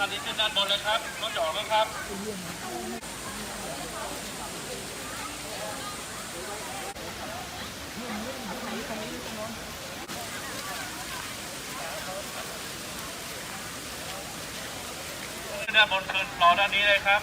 คันนี้ขึ้นด้านบนเลยครับรถจะออกแล้วครับขึ้นด้านบนคืนรอด้านนี้เลยครับ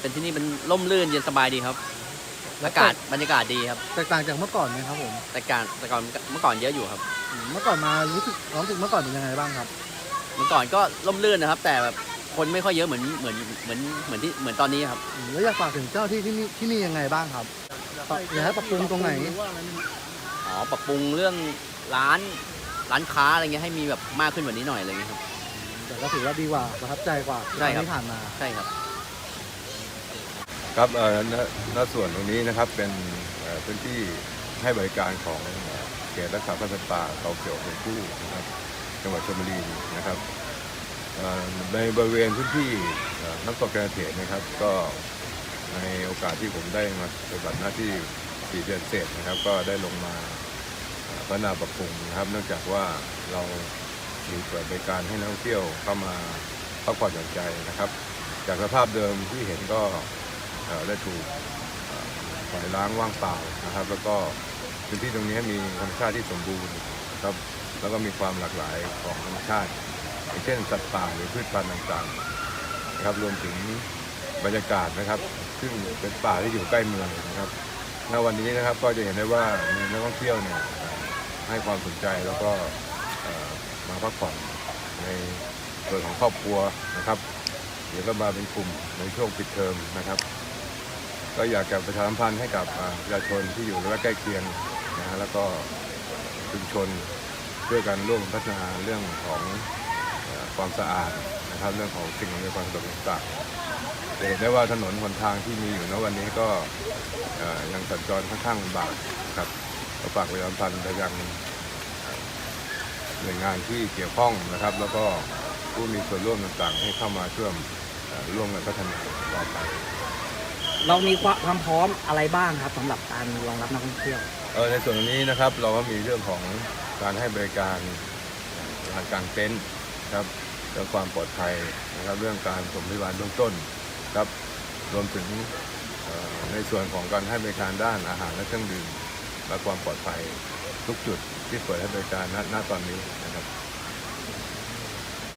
เป็นที่นี่มันร่มรื่นเย็นสบายดีครับ อากาศบรรยากาศดีครับ แตกต่างจากเมื่อก่อนไหมครับผมแต่การแต่ก่อนเมื่อก่อนเยอะอยู่ครับ อืมเมื่อก่อนมารู้สึกความรู้สึกเมื่อก่อนเป็นยังไงบ้างครับ เมื่อก่อนก็ร่มรื่นนะครับ แต่แบบคนไม่ค่อยเยอะเหมือนเหมือนเหมือนเหมือนที่เหมือนตอนนี้ครับ อืมแล้วอยากฝากถึงเจ้าที่ที่นี่ที่นี่ยังไงบ้างครับปรับอยากให้ปรับปรุงตรงไหน อ๋อปรับปรุงเรื่องร้านร้านค้าอะไรเงี้ยให้มีแบบมากขึ้นกว่านี้หน่อยอะไรเงี้ยครับ แต่ก็ถือว่าดีกว่าประทับใจกว่าใช่ครับ ที่ผ่านมา ใช่ครับ ครับเอ่อณณส่วนตรงนี้นะครับเป็นพื้นที่ให้บริการของเขตรักษาพันธุ์ป่าเขาเขียวเป็นผู้นะครับจังหวัดชลบุรีนะครับในบริเวณพื้นที่น้ำตกแกระเทศนะครับ ก็ในโอกาสที่ผมได้มาปฏิบัติหน้าที่สี่เดือนเสร็จนะครับ ก็ได้ลงมาพัฒนาปรับปรุงนะครับ เนื่องจากว่าเรามีเปิดบริการให้นักท่องเที่ยวเข้ามาพักผ่อนหย่อนใจนะครับ จากสภาพเดิมที่เห็นก็ ได้ถูกเอ่อปล่อยล้างว่างเปล่านะครับ แล้วก็พื้นที่ตรงนี้มีธรรมชาติที่สมบูรณ์ครับแล้วก็มีความหลากหลายของธรรมชาติอย่างเช่นสัตว์ป่าหรือพืชพันธุ์ต่างๆนะครับรวมถึงบรรยากาศนะครับ ซึ่งเป็นป่าที่อยู่ใกล้เมืองนะครับณวันนี้นะครับก็จะเห็นได้ว่ามีนักท่องเที่ยวเนี่ยให้ความสนใจแล้วก็มาพักผ่อนในส่วนของครอบครัวนะครับ เดี๋ยวก็มาเป็นกลุ่มในช่วงปิดเทอมนะครับ ก็อยากจะประชาสัมพันธ์ให้กับประชาชนที่อยู่ระแวกใกล้เคียงนะฮะแล้วก็ชุมชนช่วยกันร่วมพัฒนาเรื่องของความสะอาดนะครับเรื่องของสิ่งอำนวยความสะดวกต่างๆเห็นได้ว่าถนนหนทางที่มีอยู่ณวันนี้ก็ยังสัญจรค่อนข้างลำบากนะครับก็ฝากประชาสัมพันธ์ไปยังหน่วยงานที่เกี่ยวข้องนะครับ แล้วก็ผู้มีส่วนร่วมต่างๆ ให้เข้ามาเชื่อ่อร่วมกันพัฒนาต่อไป เรามีความพร้อมอะไรบ้างครับสำหรับการรองรับนักท่องเที่ยว เออในส่วนตรงนี้นะครับเราก็มีเรื่องของการให้บริการการกางเต็นท์ครับเรื่องความปลอดภัยนะครับเรื่องการสมพยาบาลเบื้องต้นครับรวมถึงในส่วนของการให้บริการด้านอาหารและเครื่องดื่มและความปลอดภัยทุกจุดที่เปิดให้บริการณณตอนนี้นะครับ